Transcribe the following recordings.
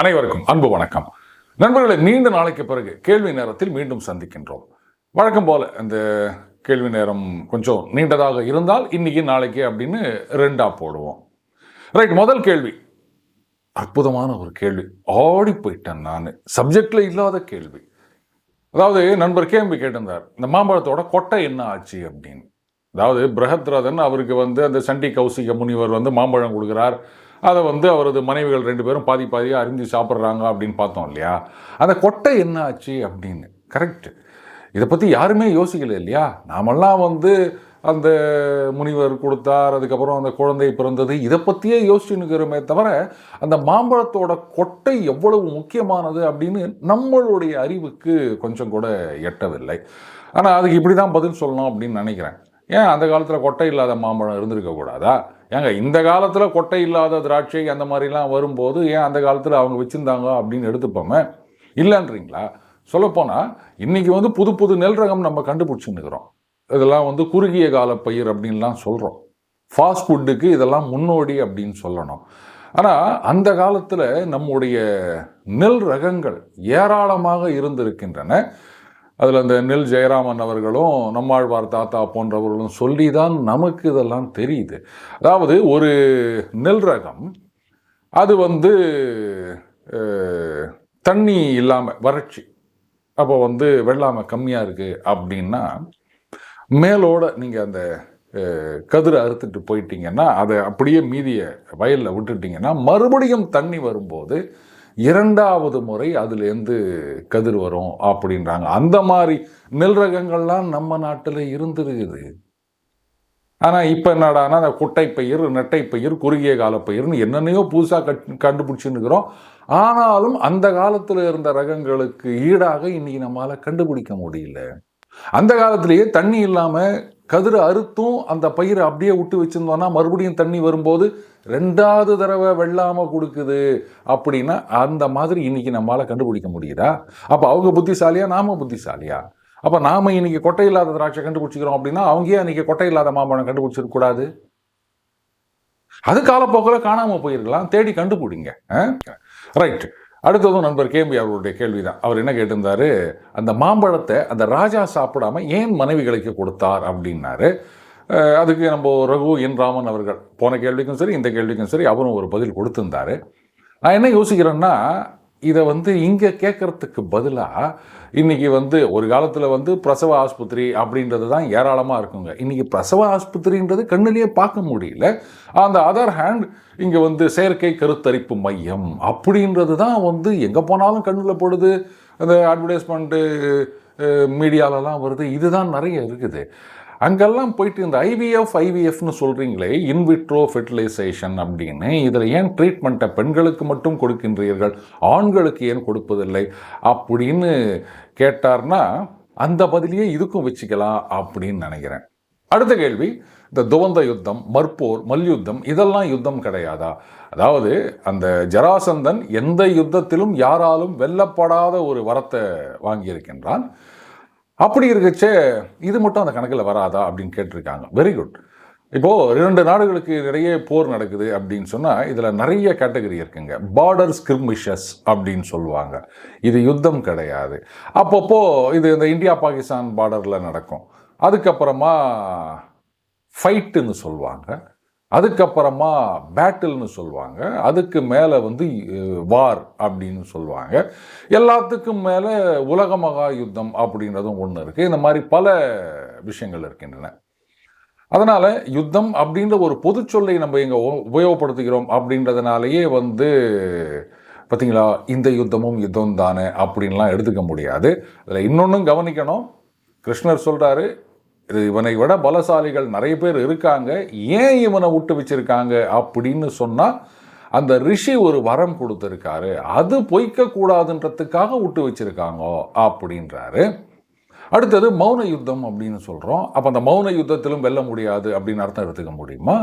அனைவருக்கும் அன்பு வணக்கம். நண்பர்களை நீண்ட நாளைக்கு பிறகு கேள்வி நேரத்தில் மீண்டும் சந்திக்கின்றோம். வழக்கம் போல இந்த கேள்வி நேரம் கொஞ்சம் நீண்டதாக இருந்தால் இன்னைக்கு நாளைக்கு அப்படின்னு ரெண்டாக போடுவோம். ரைட் முதல் கேள்வி. அற்புதமான ஒரு கேள்வி. ஆடி போயிட்டேன் நான். சப்ஜெக்டில் இல்லாத கேள்வி. அதாவது நண்பர் கேம்பி கேட்டிருந்தார். இந்த மாம்பழத்தோட கொட்டை என்ன ஆச்சு அப்படின்னு. அதாவது பிரகத்ரதன் அவருக்கு வந்து அந்த சண்டி கௌசிக முனிவர் வந்து மாம்பழம் கொடுக்குறார். அதை வந்து அவரது மனைவிகள் ரெண்டு பேரும் பாதி பாதியாக அறிஞ்சு சாப்பிட்றாங்க அப்படின்னு பார்த்தோம் இல்லையா? அந்த கொட்டை என்ன ஆச்சு அப்படின்னு. கரெக்ட் இதை பற்றி யாருமே யோசிக்கல இல்லையா? நாமெல்லாம் வந்து அந்த முனிவர் கொடுத்தார் அதுக்கப்புறம் அந்த குழந்தை பிறந்தது. இதை பற்றியே யோசிச்சுன்னுக்கிறோமே தவிர அந்த மாம்பழத்தோட கொட்டை எவ்வளவு முக்கியமானது அப்படின்னு நம்மளுடைய அறிவுக்கு கொஞ்சம் கூட எட்டவில்லை. ஆனால் அதுக்கு இப்படி தான் பதில் சொல்லணும் அப்படின்னு நினைக்கிறேன். ஏன்? அந்த காலத்தில் கொட்டை இல்லாத மாம்பழம் இருந்திருக்க கூடாதா ஏங்க இந்த காலத்தில் கொட்டை இல்லாத திராட்சை அந்த மாதிரிலாம் வரும்போது ஏன் அந்த காலத்தில் அவங்க வச்சுருந்தாங்க அப்படின்னு எடுத்துப்போமே இல்லைன்றீங்களா? சொல்லப்போனால் இன்றைக்கி வந்து புது புது நெல் ரகம் நம்ம கண்டுபிடிச்சுன்னுக்கிறோம் இதெல்லாம் வந்து குறுகிய கால பயிர் அப்படின்லாம் சொல்கிறோம் ஃபாஸ்ட் ஃபுட்டுக்கு இதெல்லாம் முன்னோடி அப்படின்னு சொல்லணும். ஆனால் அந்த காலத்தில் நம்முடைய நெல் ரகங்கள் ஏராளமாக இருந்திருக்கின்றன. அதில் அந்த நெல் ஜெயராமன் அவர்களும் நம்மாழ்வார் தாத்தா போன்றவர்களும் சொல்லி தான் நமக்கு இதெல்லாம் தெரியுது. அதாவது ஒரு நெல் ரகம் அது வந்து தண்ணி இல்லாமல் வறட்சி. அப்போ வந்து வெள்ளாமை கம்மியாக இருக்குது அப்படின்னா மேலோட நீங்கள் அந்த கதிரை அறுத்துட்டு போயிட்டீங்கன்னா அதை அப்படியே மீதியை வயலில் விட்டுட்டீங்கன்னா மறுபடியும் தண்ணி வரும்போது இரண்டாவது முறை அதுலேருந்து கதிர் வரும் அப்படின்றாங்க. அந்த மாதிரி நெல் ரகங்கள்லாம் நம்ம நாட்டில் இருந்துருக்குது. ஆனால் இப்போ என்னடானா அந்த குட்டை பயிர் நெட்டை பயிர் குறுகிய கால பயிர்னு என்னென்னையோ புதுசாக கட் கண்டுபிடிச்சுன்னுக்கிறோம். ஆனாலும் அந்த காலத்தில் இருந்த ரகங்களுக்கு ஈடாக இன்றைக்கி நம்மளால் கண்டுபிடிக்க முடியல. அந்த காலத்திலேயே தண்ணி இல்லாமல் கதிர் அறுத்தும் அந்த பயிரை அப்படியே விட்டு வச்சுருந்தோன்னா மறுபடியும் தண்ணி வரும்போது ரெண்டாவது தடவை வெள்ளாமல் கொடுக்குது அப்படின்னா அந்த மாதிரி இன்னைக்கு நம்மளால் கண்டுபிடிக்க முடியுதா? அப்போ அவங்க புத்திசாலியா நாம புத்திசாலியா? அப்போ நாம இன்னைக்கு கொட்டை இல்லாத திராட்சை கண்டுபிடிச்சிக்கிறோம் அப்படின்னா அவங்க ஏன் இன்னைக்கு கொட்டை இல்லாத மாம்பழம் கண்டுபிடிச்சிருக்கூடாது அது காலப்போக்கில் காணாமல் போயிருக்கலாம் தேடி கண்டுபிடிங்க ரைட் அடுத்ததும் நண்பர் கேம்பி அவருடைய கேள்வி தான் அவர் என்ன கேட்டிருந்தார்? அந்த மாம்பழத்தை அந்த ராஜா சாப்பிடாம ஏன் மனைவிகளுக்கு கொடுத்தார் அப்படின்னாரு. அதுக்கு நம்ம ரகு என் ராமன் அவர்கள் போன கேள்விக்கும் சரி இந்த கேள்விக்கும் சரி அவரும் ஒரு பதில் கொடுத்துருந்தாரு. நான் என்ன யோசிக்கிறேன்னா இதை வந்து இங்கே கேட்குறதுக்கு பதிலாக இன்றைக்கி வந்து ஒரு காலத்தில் வந்து பிரசவ ஆஸ்பத்திரி அப்படின்றது தான் ஏராளமாக இருக்குங்க. இன்றைக்கி பிரசவ ஆஸ்பத்திரின்றது கண்ணிலேயே பார்க்க முடியல. அந்த அதர் ஹேண்ட் இங்கே வந்து செயற்கை கருத்தரிப்பு மையம் அப்படின்றது தான் வந்து எங்கே போனாலும் கண்ணில் போடுது. அந்த அட்வர்டைஸ்மெண்ட்டு மீடியாலலாம் வருது. இதுதான் நிறைய இருக்குது. அங்கெல்லாம் போயிட்டு இந்த ஐவிஎஃப் ஐவிஎஃப்னு சொல்கிறீங்களே இன்விட்ரோ ஃபெர்டிலைசேஷன் அப்படின்னு இதில் ஏன் ட்ரீட்மெண்ட்டை பெண்களுக்கு மட்டும் கொடுக்கின்றீர்கள் ஆண்களுக்கு ஏன் கொடுப்பதில்லை அப்படின்னு கேட்டார்னா அந்த பதிலையே இதுக்கும் வச்சுக்கலாம் அப்படின்னு நினைக்கிறேன். அடுத்த கேள்வி இந்த துவந்த யுத்தம் மற்போர் மல்யுத்தம் இதெல்லாம் யுத்தம் கிடையாதா? அதாவது அந்த ஜராசந்தன் எந்த யுத்தத்திலும் யாராலும் வெல்லப்படாத ஒரு வரத்தை வாங்கியிருக்கின்றான். அப்படி இருக்கச்சே இது மட்டும் அந்த கணக்கில் வராதா அப்படின்னு கேட்டிருக்காங்க. வெரி குட் இப்போது இரண்டு நாடுகளுக்கு இடையே போர் நடக்குது அப்படின்னு சொன்னால் இதில் நிறைய கேட்டகரி இருக்குங்க. பார்டர் ஸ்கிர்மிஷஸ் அப்படின்னு சொல்லுவாங்க. இது யுத்தம் கிடையாது. அப்பப்போ இது இந்த இந்தியா பாகிஸ்தான் பார்டரில் நடக்கும். அதுக்கப்புறமா ஃபைட்டுன்னு சொல்லுவாங்க. அதுக்கப்புறமா பேட்டில்னு சொல்லுவாங்க. அதுக்கு மேலே வந்து வார் அப்படின்னு சொல்லுவாங்க. எல்லாத்துக்கும் மேலே உலக மகா யுத்தம் அப்படின்றதும் ஒன்று இருக்குது இந்த மாதிரி பல விஷயங்கள் இருக்கின்றன. அதனால் யுத்தம் அப்படின்ற ஒரு பொது சொல்லை நம்ம இங்கே உபயோகப்படுத்துகிறோம் அப்படின்றதுனாலேயே வந்து பார்த்தீங்களா இந்த யுத்தமும் யுத்தம் தானே அப்படின்லாம் எடுத்துக்க முடியாது. அதில் இன்னொன்றும் கவனிக்கணும். கிருஷ்ணர் சொல்கிறாரு இது இவனை விட பலசாலிகள் நிறைய பேர் இருக்காங்க. ஏன் இவனை விட்டு வச்சிருக்காங்க அப்படின்னு சொன்னால் அந்த ரிஷி ஒரு வரம் கொடுத்துருக்காரு. அது பொய்க்கக்கூடாதுன்றதுக்காக விட்டு வச்சிருக்காங்க அப்படின்றாரு. அடுத்தது மௌன யுத்தம் அப்படின்னு சொல்கிறோம் அப்போ அந்த மௌன யுத்தத்திலும் வெல்ல முடியாது அப்படின்னு அர்த்தம் எடுத்துக்க முடியுமா?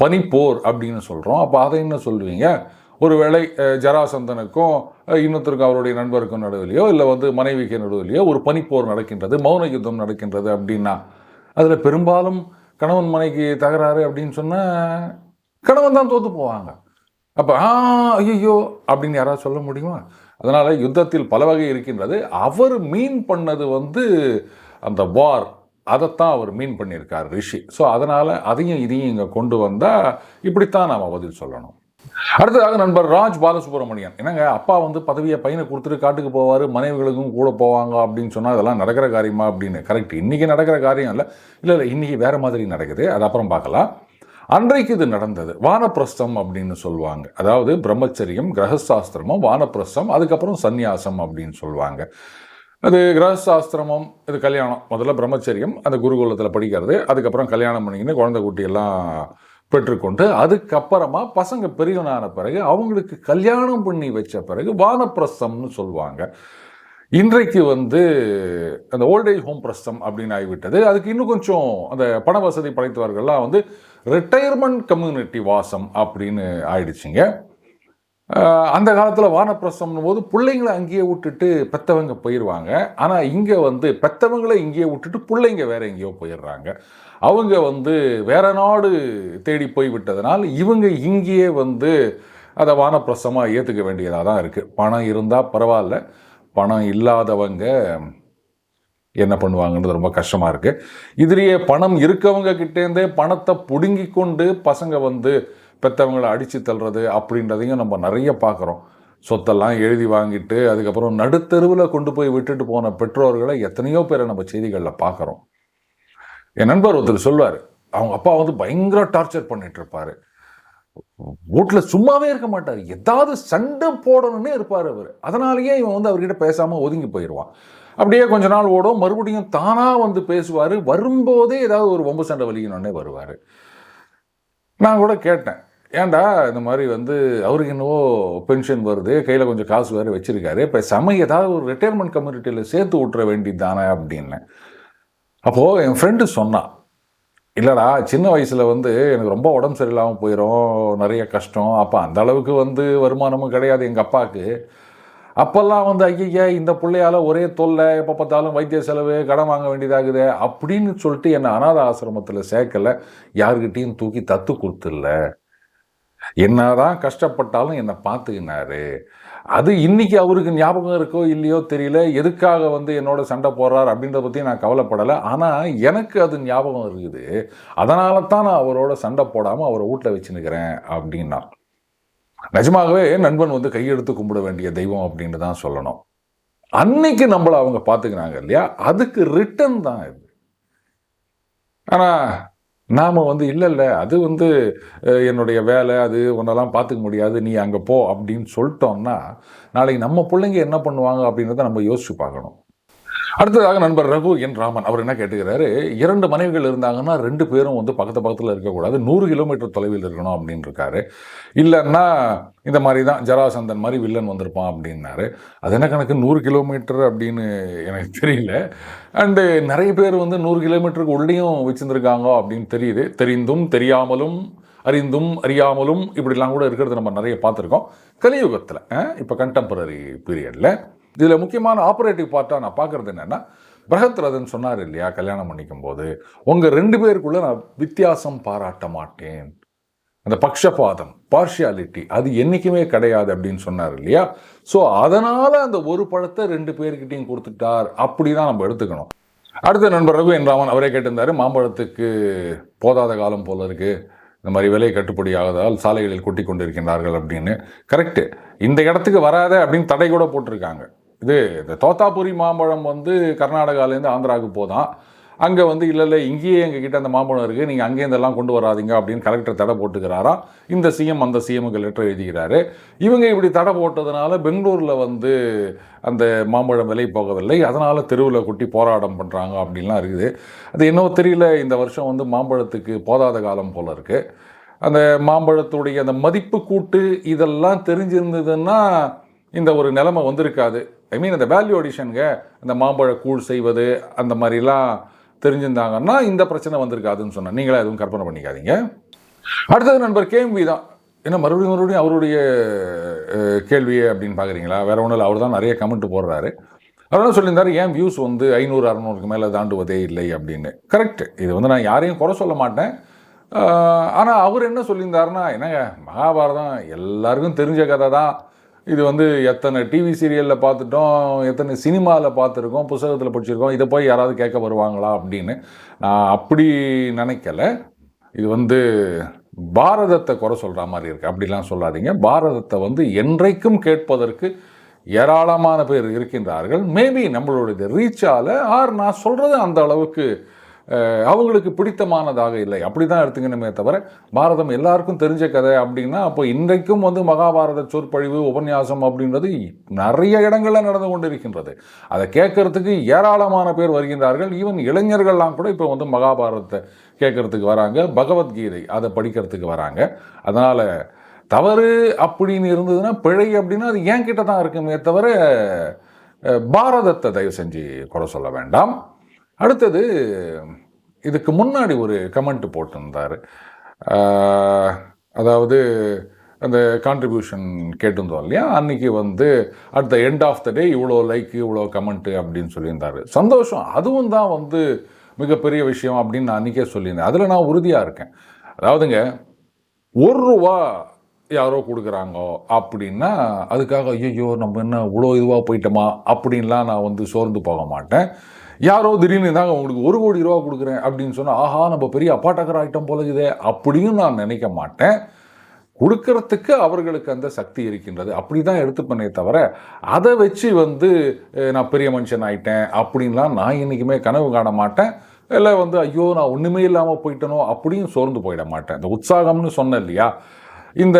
பனிப்போர் அப்படின்னு சொல்கிறோம் அப்போ அதை என்ன சொல்லுவீங்க? ஒருவேளை ஜராசந்தனுக்கும் இன்னொருத்தருக்கும் அவருடைய நண்பருக்கும் நடுவிலையோ இல்லை வந்து மனைவிக்கு நடுவிலையோ ஒரு பனிப்போர் நடக்கின்றது மௌன யுத்தம் நடக்கின்றது அப்படின்னா அதில் பெரும்பாலும் கணவன் மனைக்கு தகராறு அப்படின்னு சொன்னால் கணவன் தான் தோற்று போவாங்க. அப்போ ஆ ஐயோ அப்படின்னு யாராவது சொல்ல முடியுமா? அதனால் யுத்தத்தில் பல வகை இருக்கின்றது. அவர் மீன் பண்ணது வந்து அந்த வார் அதைத்தான் அவர் மீன் பண்ணியிருக்கார் ரிஷி. ஸோ அதனால் அதையும் இதையும் இங்கே கொண்டு வந்தால் இப்படித்தான் நாம் பதில் சொல்லணும். அடுத்ததாக நண்பர் ராஜ் பாலசுப்ரமணியன். என்னங்க அப்பா வந்து பதவியை பையனை கொடுத்துட்டு காட்டுக்கு போவார் மனைவிகளுக்கும் கூட போவாங்க அப்படின்னு சொன்னால் அதெல்லாம் நடக்கிற காரியமா அப்படின்னு? கரெக்ட் இன்றைக்கி நடக்கிற காரியம் இல்லை. இல்லை இல்லை இன்றைக்கி வேறு மாதிரி நடக்குது. அது அப்புறம் பார்க்கலாம். அன்றைக்கு இது நடந்தது. வானப்பிரஸ்தம் அப்படின்னு சொல்லுவாங்க. அதாவது பிரம்மச்சரியம் கிரகசாஸ்திரமும் வானப்பிரஸ்தம் அதுக்கப்புறம் சந்நியாசம் அப்படின்னு சொல்லுவாங்க. அது கிரகசாஸ்திரமும் இது கல்யாணம். முதல்ல பிரம்மச்சரியம் அந்த குருகுலத்தில் படிக்கிறது. அதுக்கப்புறம் கல்யாணம் பண்ணிக்கின்னு குழந்தை குட்டியெல்லாம் பெற்றுக்கொண்டு அதுக்கப்புறமா பசங்க பெரியவனான பிறகு அவங்களுக்கு கல்யாணம் பண்ணி வச்ச பிறகு வானப்பிரசம்னு சொல்லுவாங்க. இன்றைக்கு வந்து அந்த ஓல்டேஜ் ஹோம் பிரஸ்தம் அப்படின்னு ஆகிவிட்டது. அதுக்கு இன்னும் கொஞ்சம் அந்த பண வசதி படைத்தவர்கள்லாம் வந்து ரிட்டையர்மெண்ட் கம்யூனிட்டி வாசம் அப்படின்னு ஆயிடுச்சுங்க. அந்த காலத்தில் வானப்பிரசம்னும் போது பிள்ளைங்களை அங்கேயே விட்டுட்டு பெத்தவங்க போயிடுவாங்க ஆனால் இங்கே வந்து பெத்தவங்களை இங்கேயே விட்டுட்டு பிள்ளைங்க வேற எங்கேயோ போயிடுறாங்க. அவங்க வந்து வேற நாடு தேடி போய் விட்டதனால் இவங்க இங்கேயே வந்து அதை வானப்பிரசமாக ஏற்றுக்க வேண்டியதாக தான் இருக்குது பணம் இருந்தால் பரவாயில்ல. பணம் இல்லாதவங்க என்ன பண்ணுவாங்கன்றது ரொம்ப கஷ்டமாக இருக்குது இதுலேயே பணம் இருக்கவங்க கிட்டேருந்தே பணத்தை பிடுங்கி கொண்டு பசங்க வந்து பெற்றவங்களை அடித்து தள்ளுறது அப்படின்றதையும் நம்ம நிறைய பார்க்குறோம். சொத்தெல்லாம் எழுதி வாங்கிட்டு அதுக்கப்புறம் நடுத்தெருவில் கொண்டு போய் விட்டுட்டு போன பெற்றோர்களை எத்தனையோ பேரை நம்ம செய்திகளில் பார்க்குறோம். என் நண்பர் ஒருத்தர் சொல்வார் அவங்க அப்பா வந்து பயங்கர டார்ச்சர் பண்ணிட்டு இருப்பாரு வீட்டில் சும்மாவே இருக்க மாட்டார். ஏதாவது சண்டை போடணும்னே இருப்பார் அவர். அதனாலேயே இவன் வந்து அவர்கிட்ட பேசாமல் ஒதுங்கி போயிடுவான் அப்படியே கொஞ்ச நாள் ஓடும். மறுபடியும் தானாக வந்து பேசுவார். வரும்போதே ஏதாவது ஒரு வம்பு சண்டை வலிக்கணுன்னே வருவார். நான் கூட கேட்டேன் ஏன்டா இந்த மாதிரி வந்து அவருக்கு என்னவோ பென்ஷன் வருது. கையில் கொஞ்சம் காசு வேறு வச்சுருக்காரு. இப்போ செம ஏதாவது ஒரு ரிட்டையர்மெண்ட் கம்யூனிட்டியில் சேர்த்து விட்டுற வேண்டியது தானே? அப்படின்னேன் அப்போது என் ஃப்ரெண்டு சொன்னான் இல்லைடா சின்ன வயசில் வந்து எனக்கு ரொம்ப உடம்பு சரியில்லாமல் போயிடும் நிறைய கஷ்டம். அப்போ அந்த அளவுக்கு வந்து வருமானமும் கிடையாது எங்கள் அப்பாவுக்கு. அப்போல்லாம் வந்து ஐயா இந்த பிள்ளையால ஒரே தொல்லை எப்போ பார்த்தாலும் வைத்திய செலவு கடன் வாங்க வேண்டியதாகுது அப்படின்னு சொல்லிட்டு என்னை அனாத ஆசிரமத்தில் சேர்க்கல. யாருக்கிட்டையும் தூக்கி தத்து கொடுத்துடல. என்னதான் கஷ்டப்பட்டாலும் என்னை பார்த்துக்கினாரு. அது இன்றைக்கி அவருக்கு ஞாபகம் இருக்கோ இல்லையோ தெரியல. எதுக்காக வந்து என்னோட சண்டை போடுறார் அப்படின்றத பற்றி நான் கவலைப்படலை. ஆனால் எனக்கு அது ஞாபகம் இருக்குது. அதனால தான் நான் அவரோட சண்டை போடாமல் அவரை வீட்டில் வச்சுன்னுக்கிறேன் அப்படின்னா. நிஜமாகவே நண்பன் வந்து கையெடுத்து கும்பிட வேண்டிய தெய்வம் அப்படின்னு தான் சொல்லணும். அன்னைக்கு நம்மளை அவங்க பார்த்துக்கிறாங்க இல்லையா? அதுக்கு ரிட்டன் தான் இது. ஆனால் நாம் வந்து இல்லை இல்லை அது வந்து என்னுடைய வேலை அது உன்னெல்லாம் பார்த்துக்க முடியாது நீ அங்கே போ அப்படின்னு சொல்லிட்டோம்னா நாளைக்கு நம்ம பிள்ளைங்க என்ன பண்ணுவாங்க அப்படின்றத நம்ம யோசிச்சு பார்க்கணும். அடுத்ததாக நண்பர் ரகு என் ராமன். அவர் என்ன கேட்டுக்கிறாரு? இரண்டு மனைவிகள் இருந்தாங்கன்னா ரெண்டு பேரும் வந்து பக்கத்து பக்கத்தில் இருக்கக்கூடாது. நூறு கிலோமீட்டர் தொலைவில் இருக்கணும் அப்படின்னு இருக்காரு இல்லைன்னா இந்த மாதிரி தான் ஜராசந்தன் மாதிரி வில்லன் வந்திருப்பான் அப்படின்னாரு. அது என்ன கணக்கு? நூறு கிலோமீட்டர் அப்படின்னு எனக்கு தெரியல. அண்டு நிறைய பேர் வந்து நூறு கிலோமீட்டருக்கு உள்ளேயும் வச்சுருந்துருக்காங்க அப்படின்னு தெரியுது. தெரிந்தும் தெரியாமலும் அறிந்தும் அறியாமலும் இப்படிலாம் கூட இருக்கிறது நம்ம நிறைய பார்த்துருக்கோம். கலியுகத்தில் இப்போ கண்டெம்பரரி பீரியடில் இதில் முக்கியமான ஆப்ரேட்டிவ் பார்ட்டாக நான் பார்க்குறது என்னென்னா பிரகத் ரதன் சொன்னார் இல்லையா கல்யாணம் பண்ணிக்கும் போது உங்கள் ரெண்டு பேருக்குள்ளே நான் வித்தியாசம் பாராட்ட மாட்டேன். அந்த பக்ஷபாதம் பார்ஷியாலிட்டி அது என்றைக்குமே கிடையாது அப்படின்னு சொன்னார் இல்லையா? ஸோ அதனால் அந்த ஒரு பழத்தை ரெண்டு பேர்கிட்டையும் கொடுத்துட்டார். அப்படி தான் நம்ம எடுத்துக்கணும். அடுத்த நண்பர் ரகு என் ராமன் அவரே கேட்டிருந்தார் மாம்பழத்துக்கு போதாத காலம் போல இருக்குது இந்த மாதிரி விலை கட்டுப்படி ஆகாதால் சாலைகளில் கொட்டி கொண்டிருக்கின்றார்கள் அப்படின்னு. கரெக்டு இந்த இடத்துக்கு வராத அப்படின்னு தடை கூட போட்டிருக்காங்க. இது இந்த தோத்தாபுரி மாம்பழம் வந்து கர்நாடகாலேருந்து ஆந்திராவுக்கு போதான். அங்கே வந்து இல்லை இல்லை இங்கேயே எங்ககிட்ட அந்த மாம்பழம் இருக்குது நீங்கள் அங்கேருந்தெல்லாம் கொண்டு வராதீங்க அப்படின்னு கலெக்டர் தடை போட்டுக்கிறாரா? இந்த சிஎம் அந்த சிஎம்க்கு லெட்டர் எழுதிக்கிறாரு. இவங்க இப்படி தடை போட்டதுனால பெங்களூரில் வந்து அந்த மாம்பழம் விலை போகவில்லை. அதனால் தெருவில் கொட்டி போராட்டம் பண்ணுறாங்க அப்படின்லாம் இருக்குது. அது என்னவோ தெரியல. இந்த வருஷம் வந்து மாம்பழத்துக்கு போதாத காலம் போல் இருக்குது அந்த மாம்பழத்துடைய அந்த மதிப்பு கூட்டு இதெல்லாம் தெரிஞ்சிருந்ததுன்னா இந்த ஒரு நிலைமை வந்திருக்காது. ஐ மீன் அந்த வேல்யூ அடிஷனுங்க அந்த மாம்பழ கூழ் செய்வது அந்த மாதிரிலாம் தெரிஞ்சிருந்தாங்கன்னா இந்த பிரச்சனை வந்திருக்காதுன்னு சொன்னேன். நீங்களே எதுவும் கற்பனை பண்ணிக்காதீங்க. அடுத்தது நண்பர் கேஎம்வி தான். என்ன மறுபடியும் மறுபடியும் அவருடைய அஹ், கேள்வியே அப்படின்னு பார்க்குறீங்களா வேற ஒன்றும் இல்லை அவர் தான் நிறைய கமெண்ட் போடுறாரு. அவர் என்ன ஏன் வியூஸ் வந்து ஐநூறு அறநூறுக்கு மேலே தாண்டுவதே இல்லை அப்படின்னு. கரெக்ட் இது வந்து நான் யாரையும் குறை சொல்ல மாட்டேன். ஆனால் அவர் என்ன சொல்லியிருந்தாருன்னா என்னங்க மகாபாரதம் எல்லாருக்கும் தெரிஞ்ச கதை தான் இது வந்து எத்தனை டிவி சீரியலில் பார்த்துட்டோம் எத்தனை சினிமாவில் பார்த்துருக்கோம் புஸ்தகத்தில் படிச்சிருக்கோம் இதை போய் யாராவது கேட்க வருவாங்களா அப்படின்னு நான் அப்படி நினைக்கல. இது வந்து பாரதத்தை குறை சொல்கிற மாதிரி இருக்குது அப்படிலாம் சொல்லாதீங்க. பாரதத்தை வந்து என்றைக்கும் கேட்பதற்கு ஏராளமான பேர் இருக்கின்றார்கள். மேபி நம்மளுடைய ரீச்சால் ஆர் நான் சொல்கிறது அந்த அளவுக்கு அவங்களுக்கு பிடித்தமானதாக இல்லை. அப்படி தான் எடுத்துக்கணுமே தவிர பாரதம் எல்லாருக்கும் தெரிஞ்ச கதை அப்படின்னா அப்போ இன்றைக்கும் வந்து மகாபாரத சொற்பொழிவு உபன்யாசம் அப்படின்றது நிறைய இடங்களில் நடந்து கொண்டிருக்கின்றது. அதை கேட்கறதுக்கு ஏராளமான பேர் வருகின்றார்கள். ஈவன் இளைஞர்கள்லாம் கூட இப்போ வந்து மகாபாரதத்தை கேட்கறதுக்கு வராங்க. பகவத்கீதை அதை படிக்கிறதுக்கு வராங்க. அதனால் தவறு அப்படின்னு இருந்ததுன்னா பிழை அப்படின்னா அது ஏன் கிட்ட தான் இருக்குமே தவிர பாரதத்தை தயவு செஞ்சு குறை சொல்ல வேண்டாம். அடுத்தது இதுக்கு முன்னாடி ஒரு கமெண்ட் போட்டிருந்தார். அதாவது அந்த கான்ட்ரிபியூஷன் கேட்டிருந்தோம் இல்லையா? அன்றைக்கி வந்து at the end of the day இவ்வளோ லைக் இவ்வளோ கமெண்ட்டு அப்படின்னு சொல்லியிருந்தாரு. சந்தோஷம். அதுவும் தான் வந்து மிகப்பெரிய விஷயம் அப்படின்னு நான் அன்றைக்கே சொல்லியிருந்தேன். அதில் நான் உறுதியாக இருக்கேன். அதாவதுங்க ஒரு ரூபா யாரோ கொடுக்குறாங்கோ அப்படின்னா அதுக்காக ஐயோ நம்ம என்ன இவ்வளோ இதுவாக போயிட்டோமா? அப்படின்லாம் நான் வந்து சோர்ந்து போக மாட்டேன். யாரோ திடீர்னு தாங்க உங்களுக்கு ஒரு கோடி ரூபா கொடுக்குறேன் அப்படின்னு சொன்னால் ஆஹா நம்ம பெரிய அப்பாட்டக்கர் ஆகிட்டோம் போலகுதே அப்படியும் அப்படின்னு நான் நினைக்க மாட்டேன். கொடுக்கறதுக்கு அவர்களுக்கு அந்த சக்தி இருக்கின்றது. அப்படி தான் எடுத்துப்பனே தவிர அதை வச்சு வந்து நான் பெரிய மனுஷன் ஆயிட்டேன் அப்படின்லாம் நான் என்றைக்குமே கனவு காண மாட்டேன். இல்லை வந்து ஐயோ நான் ஒன்றுமே இல்லாமல் போயிட்டனோ அப்படியும் சோர்ந்து போயிட மாட்டேன். இந்த உற்சாகம்னு சொன்னேன் இல்லையா? இந்த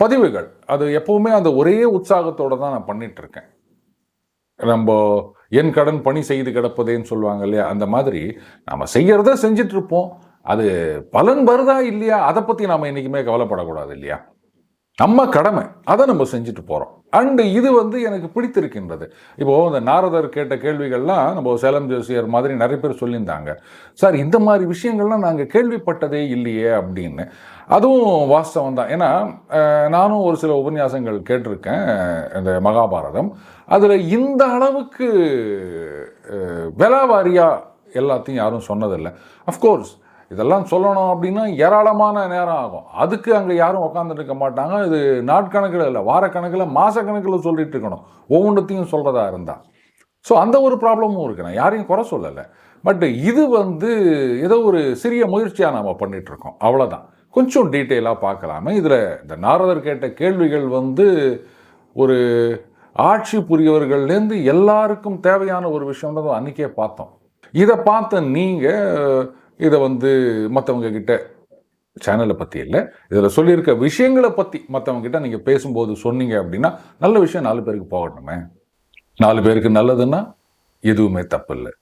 பதிவுகள் அது எப்போவுமே அந்த ஒரே உற்சாகத்தோடு தான் நான் பண்ணிகிட்ருக்கேன் நம்ம என் கடன் பணி செய்து கிடப்பதேன்னு சொல்லுவாங்க இல்லையா? அந்த மாதிரி நாம் செய்கிறத செஞ்சிட்ருப்போம் அது பலன் வருதா இல்லையா? அதை பற்றி நாம் என்றைக்குமே கவலைப்படக்கூடாது இல்லையா? நம்ம கடமை அதை நம்ம செஞ்சுட்டு போகிறோம் அண்டு இது வந்து எனக்கு பிடித்திருக்கின்றது. இப்போது இந்த நாரதர் கேட்ட கேள்விகள்லாம் நம்ம சேலம் ஜோசியர் மாதிரி நிறைய பேர் சொல்லியிருந்தாங்க. சார் இந்த மாதிரி விஷயங்கள்லாம் நாங்கள் கேள்விப்பட்டதே இல்லையே அப்படின்னு. அதுவும் வாஸ்தவம் தான். ஏன்னா நானும் ஒரு சில உபன்யாசங்கள் கேட்டிருக்கேன் இந்த மகாபாரதம். அதில் இந்த அளவுக்கு அஹ், விலாவாரியாக எல்லாத்தையும் யாரும் சொன்னதில்லை. அஃப்கோர்ஸ் இதெல்லாம் சொல்லணும் அப்படின்னா ஏராளமான நேரம் ஆகும். அதுக்கு அங்கே யாரும் உட்காந்துட்டு இருக்க மாட்டாங்க. இது நாட்கணக்கில் இல்லை வாரக்கணக்கில் மாதக்கணக்கில் சொல்லிட்டு இருக்கணும். ஒவ்வொன்றத்தையும் சொல்கிறதா இருந்தால் ஸோ அந்த ஒரு ப்ராப்ளமும் இருக்குது நான் யாரையும் குறை சொல்லலை. பட் இது வந்து ஏதோ ஒரு சிறிய முயற்சியாக நாம் பண்ணிகிட்ருக்கோம் அவ்வளோதான் கொஞ்சம் டீட்டெயிலாக பார்க்கலாமே. இதில் இந்த நாரதர் கேட்ட கேள்விகள் வந்து ஒரு ஆட்சி புரியவர்கள்லேருந்து எல்லாருக்கும் தேவையான ஒரு விஷயம்ன்றதும் தான் அன்றைக்கே பார்த்தோம். இதை பார்த்த நீங்கள் இதை வந்து மற்றவங்க கிட்ட சேனலை பற்றி இல்லை. இதில் சொல்லியிருக்க விஷயங்களை பற்றி மற்றவங்க கிட்ட நீங்கள் பேசும்போது சொன்னீங்க அப்படின்னா நல்ல விஷயம் நாலு பேருக்கு போகணுமே நாலு பேருக்கு நல்லதுன்னா எதுவுமே தப்பு இல்லை.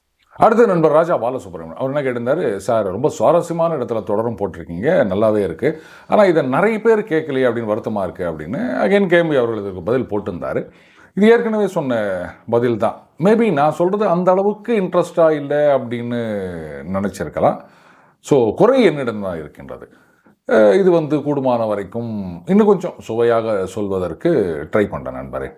அடுத்த நண்பர் ராஜா பாலசுப்ரமணியன் அவர் என்ன கேட்டிருந்தார்? சார் ரொம்ப சுவாரஸ்யமான இடத்துல தொடரும் போட்டிருக்கீங்க. நல்லாவே இருக்குது ஆனால் இதை நிறைய பேர் கேட்கலையே அப்படின்னு வருத்தமாக இருக்குது அப்படின்னு அகைன் கேம்பி அவர்கள் இதற்கு பதில் போட்டிருந்தார். இது ஏற்கனவே சொன்ன பதில் தான் மேபி நான் சொல்கிறது அந்த அளவுக்கு இன்ட்ரெஸ்டாக இல்லை அப்படின்னு நினச்சிருக்கலாம். ஸோ குறை என்னிடம் தான் இருக்கின்றது. இது வந்து கூடுமான வரைக்கும் இன்னும் கொஞ்சம் சுவையாக சொல்வதற்கு ட்ரை பண்ணுறேன் நண்பரே.